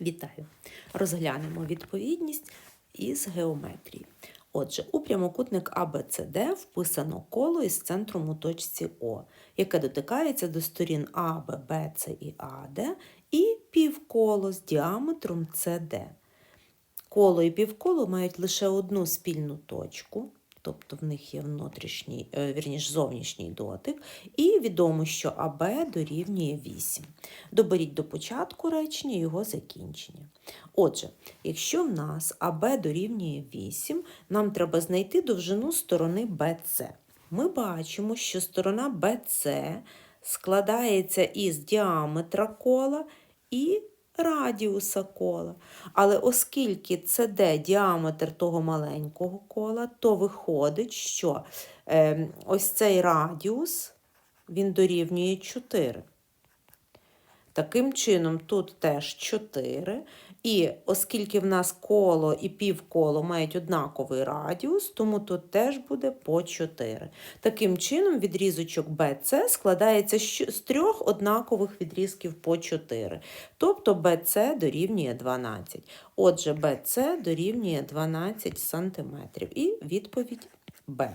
Вітаю! Розглянемо відповідність із геометрії. Отже, у прямокутник ABCD вписано коло із центром у точці О, яке дотикається до сторін А, Б, С і АД, і півколо з діаметром CD. Коло і півколо мають лише одну спільну точку, тобто в них є внутрішній, е, вірніш, зовнішній дотик, і відомо, що АБ дорівнює 8. Доберіть до початку речення його закінчення. Отже, якщо в нас АБ дорівнює 8, нам треба знайти довжину сторони BC. Ми бачимо, що сторона BC складається із діаметра кола і радіуса кола. Але оскільки це де діаметр того маленького кола, то виходить, що е, ось цей радіус він дорівнює 4. Таким чином, тут теж 4. І оскільки в нас коло і півколо мають однаковий радіус, тому тут теж буде по 4. Таким чином, відрізочок BC складається з трьох однакових відрізків по 4. Тобто BC дорівнює 12. Отже, BC дорівнює 12 см. І відповідь Б.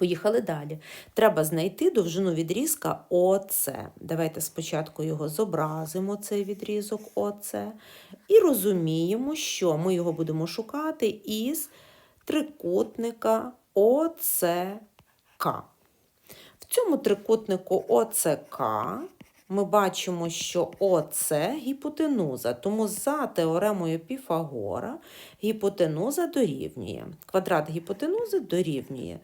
Поїхали далі. Треба знайти довжину відрізка ОЦ. Давайте спочатку його зобразимо, цей відрізок ОЦ, і розуміємо, що ми його будемо шукати із трикутника ОЦК. В цьому трикутнику ОЦК ми бачимо, що ОЦ гіпотенуза, тому за теоремою Піфагора гіпотенуза дорівнює. Квадрат гіпотенузи дорівнює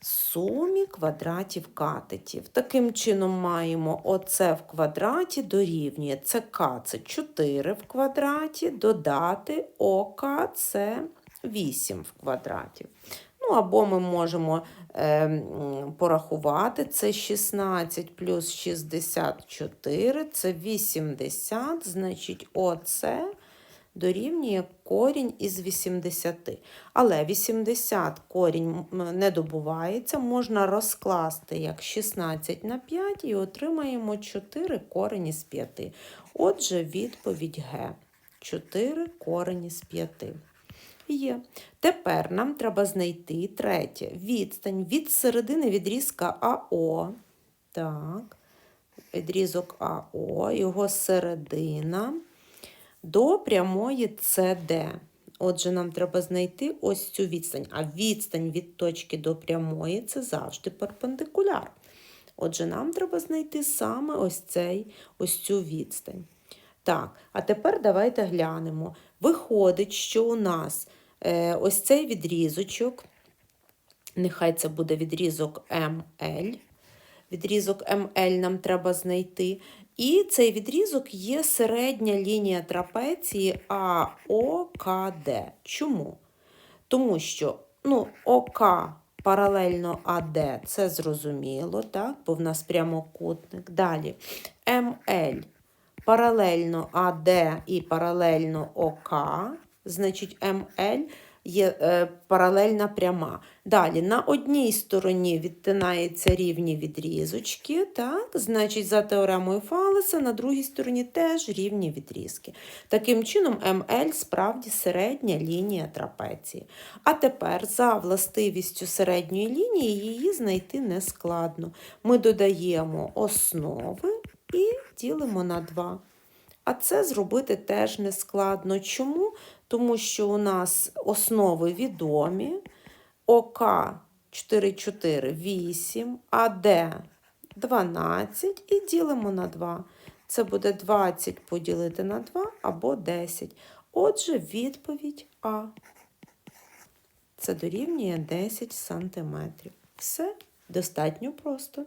сумі квадратів катетів. Таким чином маємо оце в квадраті дорівнює ЦК це 4 в квадраті, додати ОК це 8 в квадраті. Ну, або ми можемо е, порахувати це 16 плюс 64, це 80, значить, оце дорівнює корінь із 80. Але 80 корінь не добувається, можна розкласти як 16 на 5 і отримаємо 4 корень із 5. Отже, відповідь Г. 4 корень із 5. Є. Тепер нам треба знайти третє. Відстань від середини відрізка АО. Так, відрізок АО, його середина до прямої CD. Отже, нам треба знайти ось цю відстань. А відстань від точки до прямої це завжди перпендикуляр. Отже, нам треба знайти саме ось цей, ось цю відстань. Так, а тепер давайте глянемо. Виходить, що у нас е, ось цей відрізочок, нехай це буде відрізок МЛ. Відрізок МЛ нам треба знайти. І цей відрізок є середня лінія трапеції АОКД. Чому? Тому що ну, ОК паралельно АД це зрозуміло, так? бо в нас прямокутник. Далі МЛ паралельно АД і паралельно ОК, значить МЛ є е, паралельна пряма. Далі на одній стороні відтинаються рівні відрізочки, так? значить, за теоремою Фалеса, на другій стороні теж рівні відрізки. Таким чином, МЛ справді середня лінія трапеції. А тепер за властивістю середньої лінії її знайти не складно. Ми додаємо основи і ділимо на 2. А це зробити теж не складно. Чому? Тому що у нас основи відомі. ОК 4, 4, 8, АД 12 і ділимо на 2. Це буде 20 поділити на 2 або 10. Отже, відповідь А. Це дорівнює 10 см. Все достатньо просто.